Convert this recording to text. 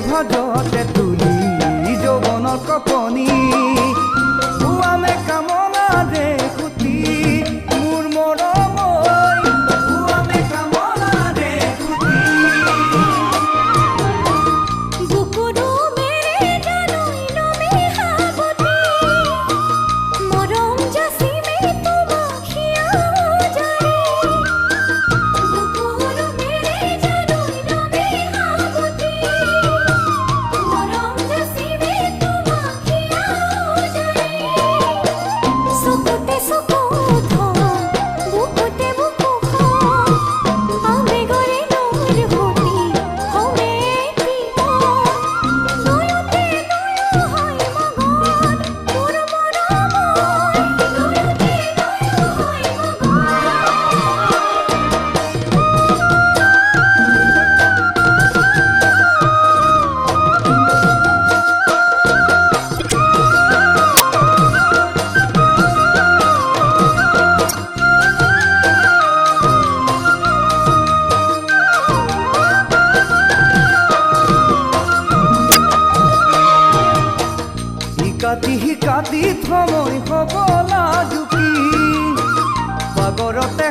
ভজতে তুলি যৌৱনৰ কপনি শিকাতি শিকাতি সময় হ'ব লাজুকি সাগৰতে